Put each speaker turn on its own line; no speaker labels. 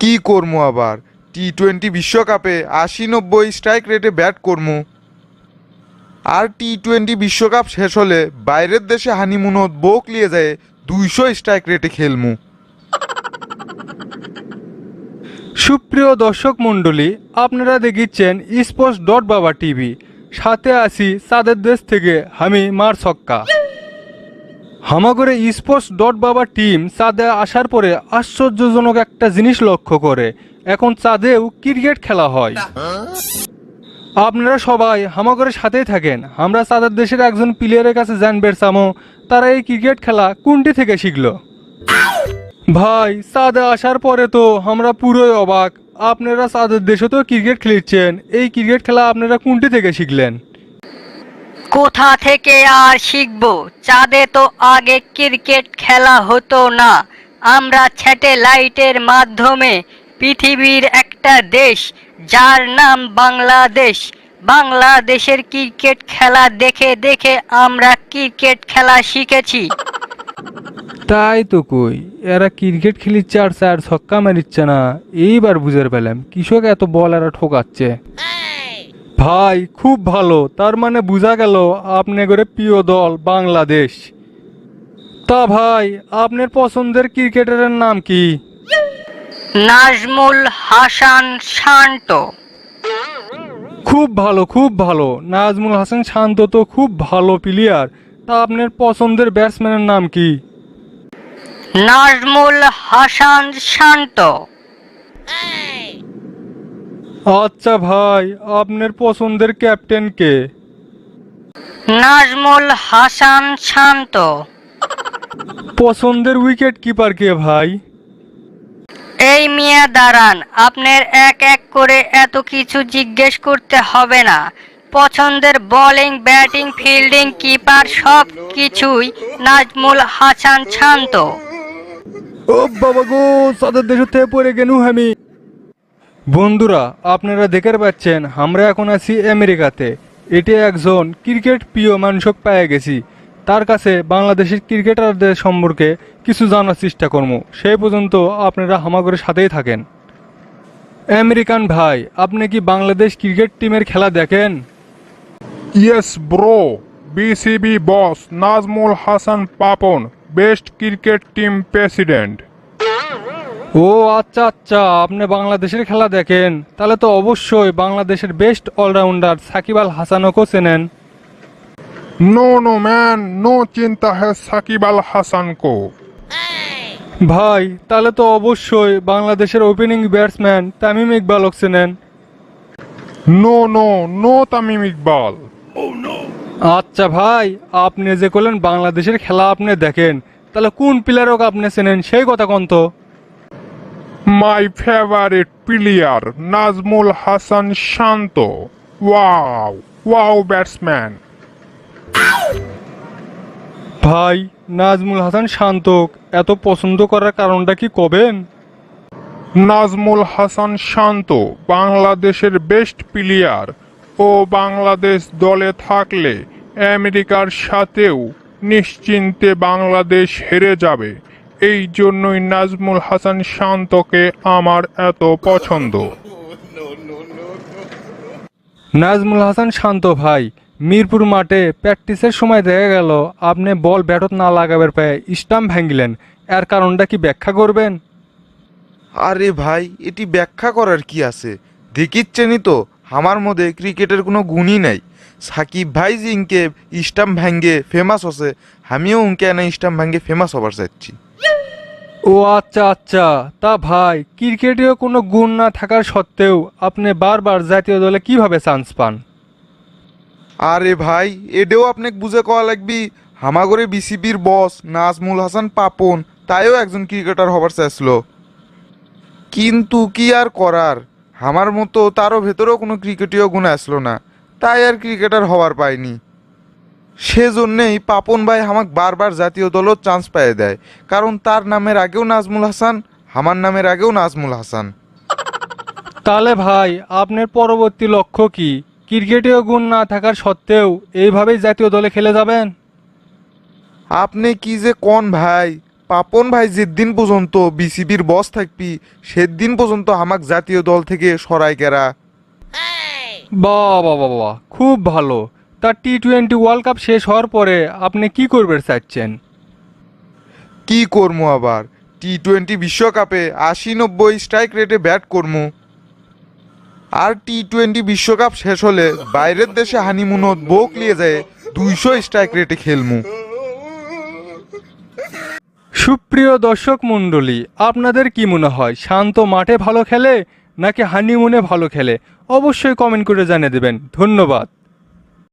কি করব আবার? টি টোয়েন্টি বিশ্বকাপে আশি নব্বই স্ট্রাইক রেটে ব্যাট করব আর টি টোয়েন্টি বিশ্বকাপ শেষ হলে বাইরের দেশে হানিমুনত বোক নিয়ে যায় দুইশো স্ট্রাইক রেটে খেলমু।
সুপ্রিয় দর্শক মণ্ডলী, আপনারা দেখিচ্ছেন স্পোর্টস ডট বাবা টিভি সাথে আসি চাঁদের দেশ থেকে আমি মার ছক্কা। হামাগরে স্পোর্টস ডট বাবা টিম চাঁদে আসার পরে আশ্চর্যজনক একটা জিনিস লক্ষ্য করে। এখন চাঁদেও ক্রিকেট খেলা হয়। আপনারা সবাই হামাগরের সাথেই থাকেন। আমরা চাঁদের দেশের একজন প্লেয়ারের কাছে জানবের চামো, তারা এই ক্রিকেট খেলা কোনটি থেকে শিখলো? ভাই চাঁদে আসার পরে তো আমরা পুরোই অবাক। আপনারা চাঁদের দেশে তো ক্রিকেট খেলছেন। এই ক্রিকেট খেলা আপনারা কোনটি থেকে শিখলেন?
কোথা থেকে আর শিখব? চাঁদে তো আগে ক্রিকেট খেলা হতো না। আমরা স্যাটেলাইটের মাধ্যমে পৃথিবীর একটা দেশ, যার নাম বাংলাদেশ। বাংলাদেশের ক্রিকেট খেলা দেখে দেখে আমরা ক্রিকেট খেলা শিখেছি।
তাই তো কই, এরা ক্রিকেট খেলিচ্ছে আর চার ছক্কা মারিচ্ছে না। এইবার বুঝে পেলাম কৃষক এত বল এরা ঠোকাচ্ছে। ভাই খুব ভালো। তার মানে বোঝা গেল আপনি করে প্রিয় দল বাংলাদেশ। তা ভাই আপনার পছন্দের ক্রিকেটারের নাম কি?
নাজমুল হাসান শান্ত।
খুব ভালো খুব ভালো। নাজমুল হাসান শান্ত তো খুব ভালো প্লেয়ার তা আপনার পছন্দের ব্যাটসম্যানের নাম কি?
নাজমুল হাসান শান্ত।
আচ্ছা ভাই আপনার পছন্দের ক্যাপ্টেন কে?
নাজমুল হাসান শান্ত।
পছন্দের উইকেট কিপার কে ভাই?
এই মিয়া দাঁড়ান। আপনার এক এক করে এত কিছু জিজ্ঞেস করতে হবে না। পছন্দের বোলিং ব্যাটিং ফিল্ডিং কিপার সব কিছুই নাজমুল হাসান শান্ত।
ও বাবা গো সাদের দেশ থেকে পড়ে গেনু আমি। বন্ধুরা, আপনারা দেখতে পাচ্ছেন, আমরা এখন আছি আমেরিকাতে। এটি একজন ক্রিকেট প্রিয় মানুষক পেয়ে গেছি। তার কাছে বাংলাদেশের ক্রিকেটারদের সম্পর্কে কিছু জানার চেষ্টা করব। সেই পর্যন্ত আপনারা হামাগরের সাথেই থাকেন। আমেরিকান ভাই, আপনি কি বাংলাদেশ ক্রিকেট টিমের খেলা দেখেন?
Yes bro BCB boss Najmul Hasan Papon best cricket team president.
ও আচ্ছা আচ্ছা আপনি বাংলাদেশের খেলা দেখেন তাহলে তো অবশ্যই বাংলাদেশের বেস্ট অলরাউন্ডার সাকিব আল হাসানকেও চেনেন
নো নো ম্যান নো চিন্তা hai সাকিব আল ko.
ভাই তাহলে তো অবশ্যই বাংলাদেশের ওপেনিং ব্যাটসম্যান তামিম ইকবালক চেনেন
no no, no Tamim Iqbal.
আচ্ছা ভাই আপনি যে করলেন বাংলাদেশের খেলা আপনি দেখেন তাহলে কোন প্লেয়ারকে আপনি চেনেন সেই কথা কোন তো
My favorite Najmul Hasan Shanto wow wow batsman
ভাই নাজমুল হাসান শান্তক এত পছন্দ করার কারণটা কি কবেন?
নাজমুল হাসান শান্ত বাংলাদেশের বেস্ট প্লেয়ার ও বাংলাদেশ দলে থাকলে আমেরিকার সাথেও নিশ্চিন্তে বাংলাদেশ হেরে যাবে। এই জন্যই নাজমুল হাসান শান্তকে আমার এত পছন্দ।
নাজমুল হাসান শান্ত ভাই মিরপুর মাঠে প্র্যাকটিসের সময় দেখা গেল আপনি বল ব্যাটত না লাগাবার পায়ে স্টাম্প ভাঙিলেন। এর কারণটা কি ব্যাখ্যা করবেন?
আরে ভাই এটি ব্যাখ্যা করার কি আছে? দেখিচ্ছেনই তো আমার মধ্যে ক্রিকেটের কোনো গুণই নাই। সাকিব ভাই জিঙ্কে স্টাম্প ভাঙ্গে ফেমাস হসে আমিও উনকে এনে স্টাম্প ভাঙ্গে ফেমাস হবার চাচ্ছি।
ও আচ্ছা আচ্ছা। তা ভাই, ক্রিকেটেও কোনো গুণ না থাকার সত্ত্বেও আপনি বারবার জাতীয় দলে কীভাবে চান্স পান?
আরে ভাই, এডেও আপনাকে বুঝে কওয়া লাগবি, হামাগরে বিসিবির বস নাজমুল হাসান পাপন, তাইও একজন ক্রিকেটার হবার চাইছিল কিন্তু কি আর করার? আমার মতো তারও ভেতরেও কোনো ক্রিকেটীয় গুণ আসলো না। তাই আর ক্রিকেটার হওয়ার পায়নি সেজন্যেই পাপন ভাই আমাকে বারবার জাতীয় দলও চান্স পেয়ে দেয়। কারণ তার নামের আগেও নাজমুল হাসান আমার নামের আগেও নাজমুল হাসান।
তাহলে ভাই আপনার পরবর্তী লক্ষ্য কি? ক্রিকেটেও গুণ না থাকার সত্ত্বেও এইভাবেই জাতীয় দলে খেলে যাবেন?
আপনি কি যে কোন ভাই? পাপন ভাই যেদিন পর্যন্ত বিসিবির বস থাকবি সেদিন পর্যন্ত আমাক জাতীয় দল থেকে সরাই কেরা।
বাহ বাহ বাহ, খুব ভালো। তা টি টোয়েন্টি ওয়ার্ল্ড কাপ শেষ হওয়ার পরে আপনি কি করবে চাচ্ছেন?
কি করব আবার? টি টোয়েন্টি বিশ্বকাপে আশি নব্বই স্ট্রাইক রেটে ব্যাট করব আর টি টোয়েন্টি বিশ্বকাপ শেষ হলে বাইরের দেশে হানিমুনত বোক নিয়ে যায় দুইশো স্ট্রাইক রেটে খেলমু।
সুপ্রিয় দর্শক মণ্ডলী আপনাদের কি মনে হয় শান্ত মাঠে ভালো খেলে নাকি হানিমুনে ভালো খেলে? অবশ্যই কমেন্ট করে জানিয়ে দেবেন। ধন্যবাদ।